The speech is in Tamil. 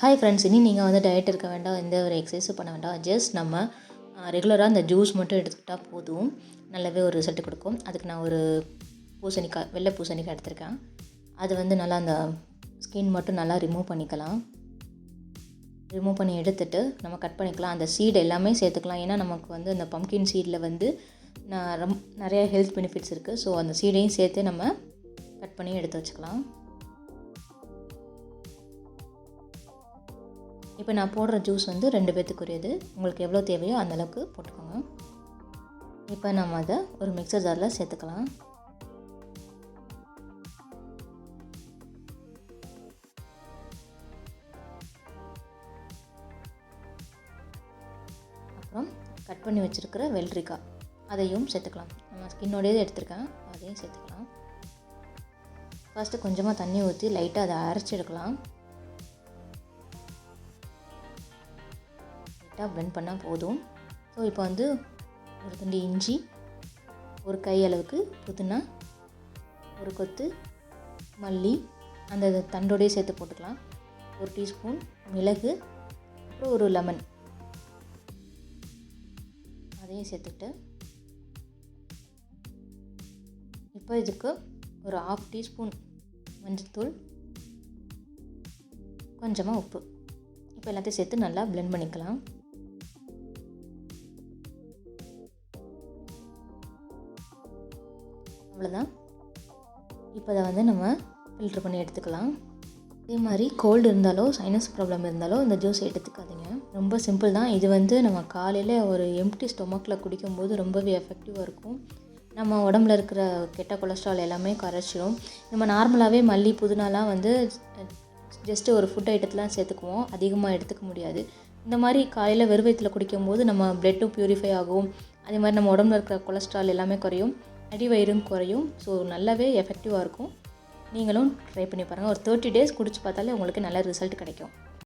ஹாய் ஃப்ரெண்ட்ஸ் இனி நீங்கள் வந்து டயட் இருக்க வேண்டாம் எந்த ஒரு எக்ஸசைஸும் பண்ண வேண்டாம். ஜஸ்ட் நம்ம ரெகுலராக அந்த ஜூஸ் மட்டும் எடுத்துக்கிட்டால் போதும். நல்லாவே ஒரு ரிசல்ட் கொடுக்கும். அதுக்கு நான் ஒரு பூசணிக்காய் வெள்ளை பூசணிக்காய் எடுத்திருக்கேன். அது வந்து நல்லா அந்த ஸ்கின் மட்டும் நல்லா ரிமூவ் பண்ணிக்கலாம். ரிமூவ் பண்ணி எடுத்துட்டு நம்ம கட் பண்ணிக்கலாம். அந்த சீடு எல்லாமே சேர்த்துக்கலாம். ஏன்னா நமக்கு வந்து அந்த பம்கின் சீடில் வந்து நான் ரொம் நிறைய ஹெல்த் பெனிஃபிட்ஸ் இருக்குது ஸோ அந்த சீடையும் சேர்த்து நம்ம கட் பண்ணி எடுத்து வச்சுக்கலாம். இப்போ நான் போடுற ஜூஸ் வந்து ரெண்டு பேர்த்துக்குரியது உங்களுக்கு எவ்வளோ தேவையோ அந்த அளவுக்கு போட்டுக்கோங்க. இப்போ நம்ம அதை ஒரு மிக்சர் ஜாரில் சேர்த்துக்கலாம். அப்புறம் கட் பண்ணி வச்சுருக்கிற வெள்ளரிக்காய். அதையும் சேர்த்துக்கலாம். நம்ம ஸ்கின்னோடையே எடுத்துருக்கேன். அதையும் சேர்த்துக்கலாம். ஃபஸ்ட்டு கொஞ்சமாக தண்ணி ஊற்றி லைட்டாக அதை அரைச்சி எடுக்கலாம். லைட்டாக பிளெண்ட் பண்ணால் போதும். ஸோ இப்போ வந்து ஒரு துண்டு இஞ்சி ஒரு கை அளவுக்கு புதினா ஒரு கொத்து மல்லி அந்த தண்டோடையே சேர்த்து போட்டுக்கலாம். ஒரு டீஸ்பூன் மிளகு அப்புறம் ஒரு லெமன் அதையும் சேர்த்துக்கிட்டு இப்போ இதுக்கு ஒரு ஆஃப் டீஸ்பூன் மஞ்சள்தூள் கொஞ்சமாக உப்பு. இப்போ எல்லாத்தையும் சேர்த்து நல்லா பிளெண்ட் பண்ணிக்கலாம். அவ்வளோதான். இப்போ அதை வந்து நம்ம ஃபில்ட்ரு பண்ணி எடுத்துக்கலாம். அதே மாதிரி கோல்டு இருந்தாலோ சைனஸ் ப்ராப்ளம் இருந்தாலோ இந்த ஜூஸ் எடுத்துக்காதீங்க. ரொம்ப சிம்பிள் தான். இது வந்து நம்ம காலையில் ஒரு எம்டி ஸ்டொமக்கில் குடிக்கும்போது ரொம்பவே எஃபெக்டிவாக இருக்கும். நம்ம உடம்புல இருக்கிற கெட்ட கொலஸ்ட்ரால் எல்லாமே கரைச்சிரும் நம்ம நார்மலாகவே மல்லி புதினாலாம் வந்து ஜஸ்ட்டு ஒரு ஃபுட் ஐட்டத்தெலாம் சேர்த்துக்குவோம். அதிகமாக எடுத்துக்க முடியாது. இந்த மாதிரி காலையில் வெறும் குடிக்கும்போது நம்ம பிளட்டும் ப்யூரிஃபை ஆகும். அதே மாதிரி நம்ம உடம்புல இருக்கிற கொலஸ்ட்ரால் எல்லாமே குறையும். அடிவயிறும் குறையும். ஸோ நல்லாவே எஃபெக்டிவாக இருக்கும். நீங்களும் ட்ரை பண்ணி பாருங்கள் ஒரு தேர்ட்டி டேஸ் குடிச்சு பார்த்தாலே உங்களுக்கு நல்ல ரிசல்ட் கிடைக்கும்.